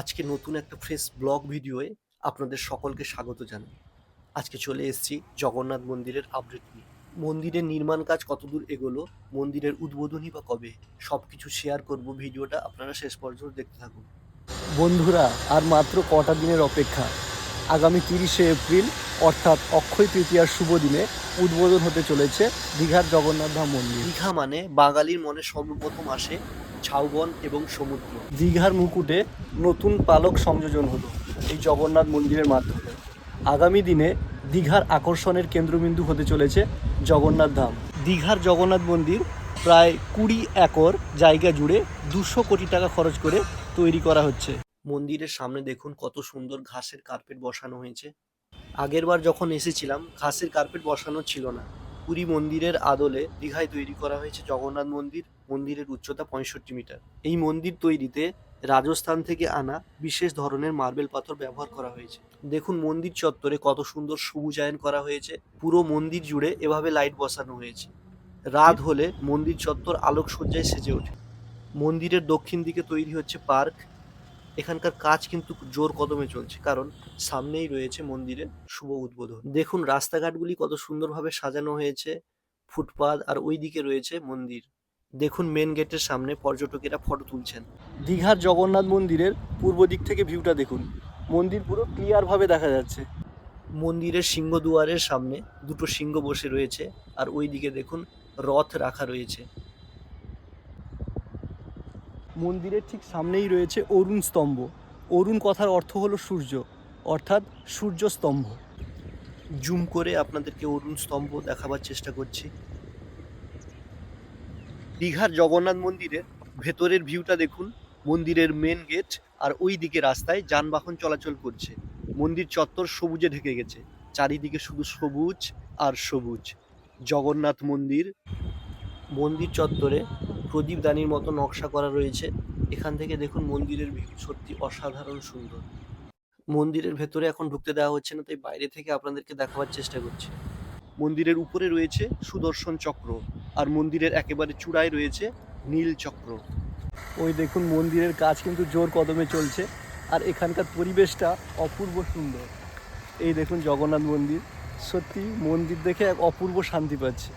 আজকে নতুন একটা ফ্রেশ ব্লগ ভিডিওয়ে আপনাদের সকলকে স্বাগত জানাই। আজকে চলে এসেছি জগন্নাথ মন্দিরের আপডেট নিয়ে। মন্দিরের নির্মাণ কাজ কতদূর এগোলো, মন্দিরের উদ্বোধনী বা কবে সব কিছু শেয়ার করব ভিডিওটা আপনারা শেষ পর্যন্ত দেখতে থাকুন। বন্ধুরা, আর মাত্র কটা দিনের অপেক্ষা। আগামী তিরিশে এপ্রিল, অর্থাৎ অক্ষয় তৃতীয়ার শুভ দিনে উদ্বোধন হতে চলেছে দীঘার জগন্নাথ ধাম মন্দির। দীঘা মানে বাঙালির মনে সর্বপ্রথম আসে ঝাউবন এবং সমুদ্র। দীঘার মুকুটে নতুন পালক সংযোজন হলো এই জগন্নাথ মন্দিরের মাধ্যমে। আগামী দিনে দীঘার আকর্ষণের কেন্দ্রবিন্দু হতে চলেছে জগন্নাথ ধাম। দীঘার জগন্নাথ মন্দির প্রায় কুড়ি একর জায়গা জুড়ে দুশো কোটি টাকা খরচ করে তৈরি করা হচ্ছে। মন্দিরের সামনে দেখুন কত সুন্দর ঘাসের কার্পেট বসানো হয়েছে। আগেরবার যখন এসেছিলাম, ঘাসের কার্পেট বসানো ছিল না। পুরী মন্দিরের আদলে দীঘায় তৈরি করা হয়েছে জগন্নাথ মন্দির। মন্দিরের উচ্চতা পঁয়ষট্টি মিটার। এই মন্দির তৈরিতে রাজস্থান থেকে আনা বিশেষ ধরনের মার্বেল পাথর ব্যবহার করা হয়েছে। দেখুন মন্দির চত্বরে কত সুন্দর সবুজায়ন করা হয়েছে। পুরো মন্দির জুড়ে এভাবে লাইট বসানো হয়েছে। রাত হলে মন্দির চত্বর আলোকসজ্জায় সেজে ওঠে। মন্দিরের দক্ষিণ দিকে তৈরি হচ্ছে পার্ক। এখানকার কাজ কিন্তু জোর কদমে চলছে, কারণ সামনেই রয়েছে মন্দিরের শুভ উদ্বোধন। দেখুন রাস্তাঘাটগুলি কত সুন্দরভাবে সাজানো হয়েছে। ফুটপাত আর ওই দিকে রয়েছে মন্দির। দেখুন মেন গেটের সামনে পর্যটকেরা ফটো তুলছেন। দীঘার জগন্নাথ মন্দিরের পূর্ব দিক থেকে ভিউটা দেখুন। মন্দির পুরো ক্লিয়ারভাবে দেখা যাচ্ছে। মন্দিরের সিংহ দুয়ারের সামনে দুটো সিংহ বসে রয়েছে আর ওই দিকে দেখুন রথ রাখা রয়েছে। মন্দিরের ঠিক সামনেই রয়েছে অরুণ স্তম্ভ। অরুণ কথার অর্থ হলো সূর্য, অর্থাৎ সূর্য স্তম্ভ। জুম করে আপনাদেরকে অরুণ স্তম্ভ দেখাবার চেষ্টা করছি। দীঘার জগন্নাথ মন্দিরের ভেতরের ভিউটা দেখুন। মন্দিরের মেন গেট আর ওই দিকে রাস্তায় যানবাহন চলাচল করছে। মন্দির চত্বর সবুজে ঢেকে গেছে। চারিদিকে শুধু সবুজ আর সবুজ। জগন্নাথ মন্দির। মন্দির চত্বরে প্রদীপদানির মতো নকশা করা রয়েছে। এখান থেকে দেখুন মন্দিরের ভিউ সত্যি অসাধারণ সুন্দর। মন্দিরের ভেতরে এখন ঢুকতে দেওয়া হচ্ছে না, তাই বাইরে থেকে আপনাদেরকে দেখাবার চেষ্টা করছি। মন্দিরের উপরে রয়েছে সুদর্শন চক্র আর মন্দিরের একেবারে চূড়ায় রয়েছে নীল চক্র। ওই দেখুন মন্দিরের কাজ কিন্তু জোর কদমে চলছে আর এখানকার পরিবেশটা অপূর্ব সুন্দর। এই দেখুন জগন্নাথ মন্দির। সত্যি মন্দির দেখে এক অপূর্ব শান্তি পাচ্ছে।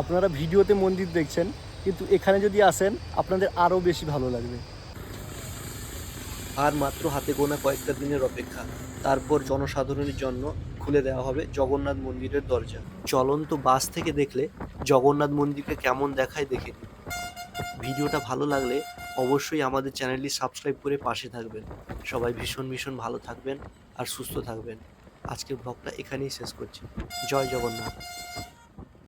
আপনারা ভিডিওতে মন্দির দেখছেন, কিন্তু এখানে যদি আসেন, আপনাদের আরও বেশি ভালো লাগবে। আর মাত্র হাতে গোনা কয়েকটা দিনের অপেক্ষা। তারপর জনসাধারণের জন্য খুলে দেওয়া হবে জগন্নাথ মন্দিরের দরজা। চলন্ত বাস থেকে দেখলে জগন্নাথ মন্দিরকে কেমন দেখায় দেখে নিন। ভিডিওটা ভালো লাগলে অবশ্যই আমাদের চ্যানেলটি সাবস্ক্রাইব করে পাশে থাকবেন। সবাই ভীষণ ভীষণ ভালো থাকবেন আর সুস্থ থাকবেন। আজকের ব্লগটা এখানেই শেষ করছি। জয় জগন্নাথ।